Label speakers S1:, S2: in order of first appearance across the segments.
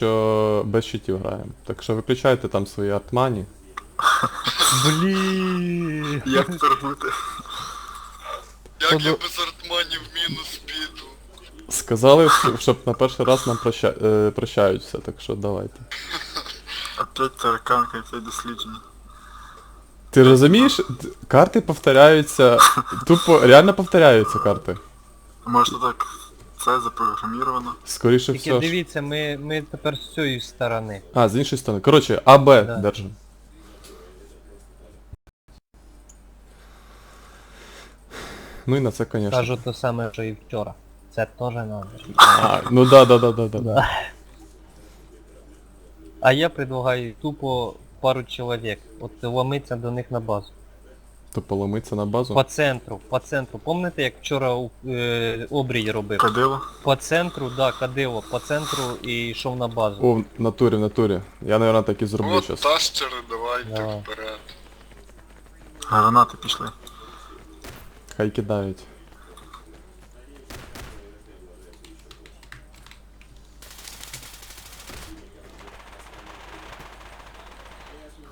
S1: що без щитів граємо. Так що виключайте там свої артмані.
S2: Блін.
S3: Як тепер бути?
S4: Як я
S2: Подо-
S4: без артманів мінус піду?
S1: Сказали, що- щоб на перший раз нам проща... е, прощаються, так що давайте.
S3: Опять тараканка, опять дослідження.
S1: Ти розумієш, карти повторяються. Тупо реально повторяються карти.
S3: Може так це запрограміровано?
S1: Скоріше
S2: Тільки
S1: все. ж-
S2: дивіться, ми, ми тепер з цієї сторони.
S1: А, з іншої сторони. Коротше, АБ
S2: Да.
S1: держимо. Ну і на це, звісно.
S2: Кажу те саме, що і вчора. Це теж надо.
S1: А, ну да, да, да, да, да.
S2: Да. А я предлагаю тупо пару чоловік. От ломиться до них на базу.
S1: То поломиться на базу.
S2: По центру, по центру. Помните, як вчора е, обрій робив?
S3: Кадило?
S2: По центру, да, кадило, по центру і йшов на базу.
S1: О, в натурі, в натурі. Я, наверное, так і зроблю
S4: От
S1: зараз.
S4: тащери, давайте
S2: Давай.
S4: вперед.
S3: Гранати пішли.
S1: Хай кидають.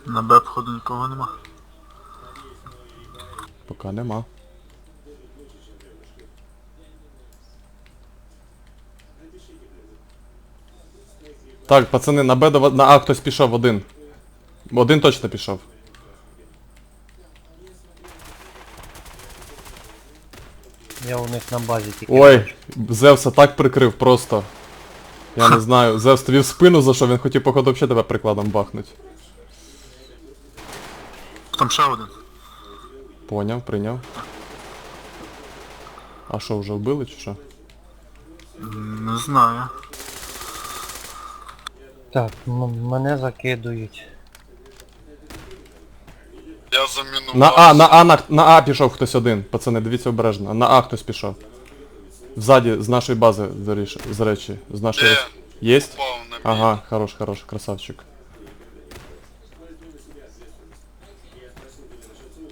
S3: На Б походу нікого нема.
S1: Поки нема. Так, пацани, на Б до на А хтось пішов один. Один точно пішов.
S2: Я у них на базі тільки.
S1: Ой. Зевса так прикрив просто. Я не знаю, Зевс тобі в спину зайшов, він хотів, походу, взагалі тебе прикладом бахнуть.
S3: Там ще один.
S1: Поняв, прийняв. А що, вже вбили чи що?
S3: Не знаю.
S2: Так, м- мене закидують.
S4: Я замінував.
S1: На А, на А, на, на А пішов хтось один. Пацани, дивіться обережно. На А хтось пішов. Ззаді, з нашої бази, до з речі. З нашої.
S4: Де?
S1: Єсть?
S4: Впав на бій.
S1: Ага, хорош, хорош, красавчик.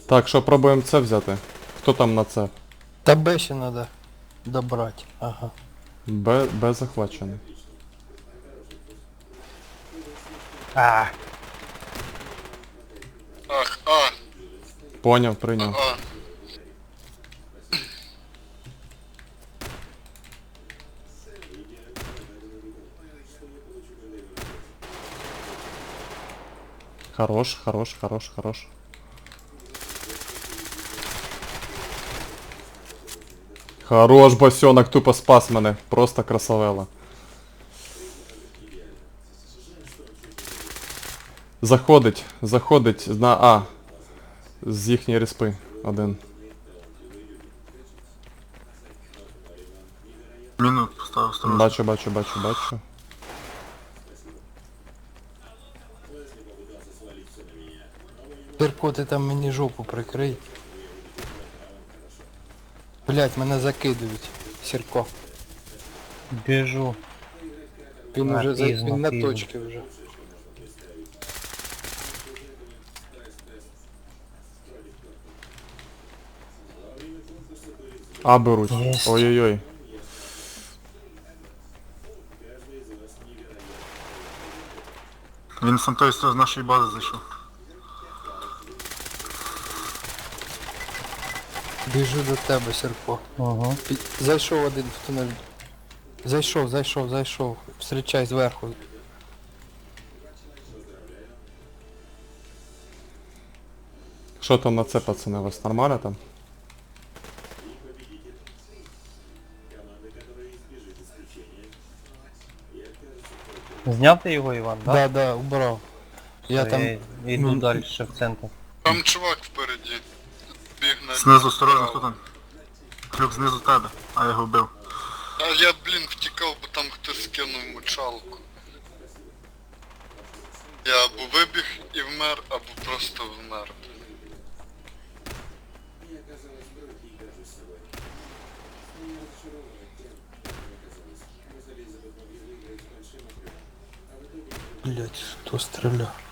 S1: Так, що пробуємо це взяти? Хто там на це?
S5: Та Б ще надо добрати. Ага.
S1: Б, Б захвачений.
S2: А,
S4: Ах, а,
S1: Поняв, прийняв.
S4: а.
S1: Хорош, хорош, хорош, хорош. Хорош, босенок, тупо спас мене. Просто красавела. Заходить, заходить на А. З їхньої респи. Один.
S3: Міну поставив осторожно.
S1: Бачу, бачу, бачу, бачу.
S5: Перко, ти там мені жопу прикрий. Блять, мене закидують. Сірко.
S2: біжу.
S5: Він
S2: А,
S5: уже за...
S2: пізно,
S5: він на
S2: пізно.
S5: точці вже.
S1: А беруть.
S2: Єсть.
S1: Ой-ой-ой.
S3: Він сам той з нашої бази зайшов.
S5: Біжу до тебе.
S2: Угу.
S5: Пі- Зайшов один в тунель. Зайшов, зайшов, зайшов. Встрічай зверху.
S1: Що там на це, пацани, у вас нормально там?
S2: Зняв ти його, Іван,
S5: Да,
S2: так?
S5: да, убрав. Я там.
S2: Йду
S5: ну,
S2: далі ще в центр.
S4: Там чувак впереді.
S3: Знизу осторожно, хто там? Крюк знизу тебе, а я його вбив.
S4: А я, блін, втікав, бо там хтось скинув мочалку. Я або вибіг і вмер, або просто вмер.
S5: Блять, хто стріляв?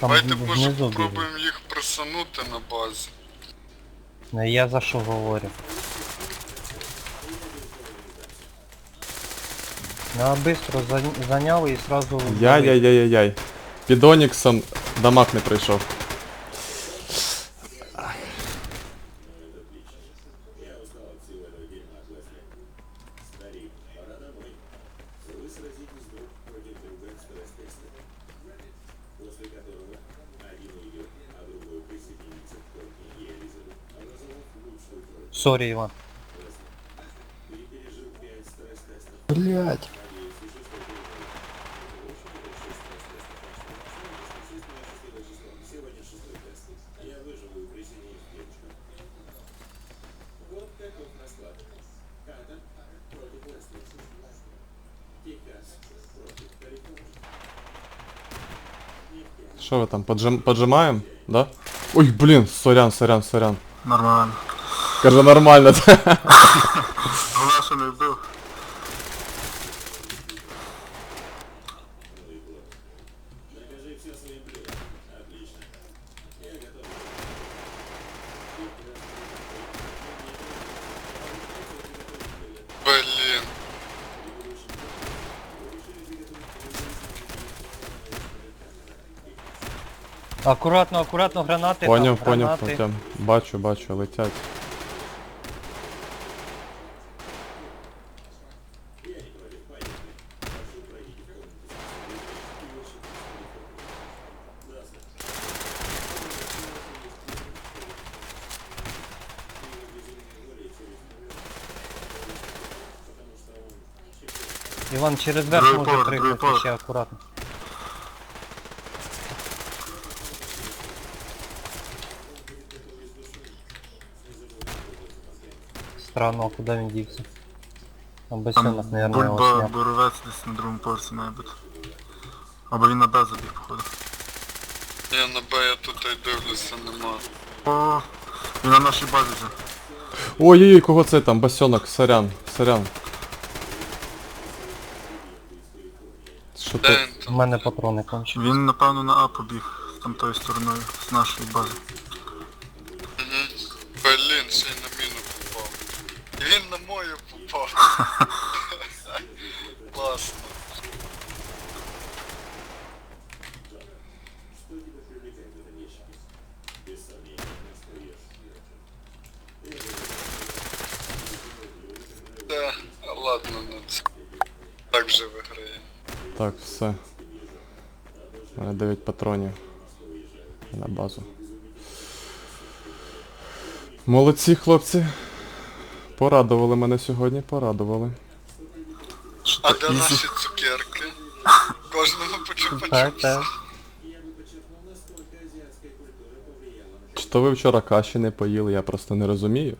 S2: Там
S4: Давайте,
S2: знизу
S4: може,
S2: біжить.
S4: попробуємо їх просунути на базі.
S2: Ну, Я за що говорю? На быстро за- заняли і сразу...
S1: Яй-яй-яй-яй-яй. Під Оніксом дамаг не прийшов.
S2: Сорі, Іван.
S5: Блять.
S1: Що ви там, поджим... поджимаємо? Да? Ой, блін, сорян, сорян, сорян.
S3: Нормально.
S1: Каже, нормально.
S3: Головне, що не вбив.
S4: Блін.
S2: Акуратно, акуратно, гранати
S1: Поняв,
S2: там,
S1: поняв,
S2: гранати.
S1: потім. Бачу, бачу, летять.
S2: Іван через верх
S3: Другий
S2: може
S3: поверх, другий
S2: пригнути
S3: поверх.
S2: ще акуратно. Странно, а куди він дівся? Там без
S3: Там
S2: сьомок, наверное, його
S3: бульба,
S2: сняв.
S3: боровець десь на другому поверсі має бути. Або він на Б забіг, походу.
S4: Я на Б, я тут і дивлюся, нема.
S3: О, він на нашій базі вже.
S1: Ой-ой-ой, кого це там? Басьонок, сорян, сорян. Що
S4: Де він там?
S2: мене патрони кончені.
S3: Він напевно на А побіг з там тою стороною, з нашої бази.
S4: Блін, ще й на міну попав. І він на мою попав. Класно. Да, ладно, ну це. Так вже виграє.
S1: Так, все. У мене 9 патронів. На базу. Молодці, хлопці. Порадували мене сьогодні, порадували.
S4: А де
S3: ізі?
S4: наші цукерки? Кожному по чупа
S2: Так, так.
S1: Чи то ви вчора каші не поїли, я просто не розумію.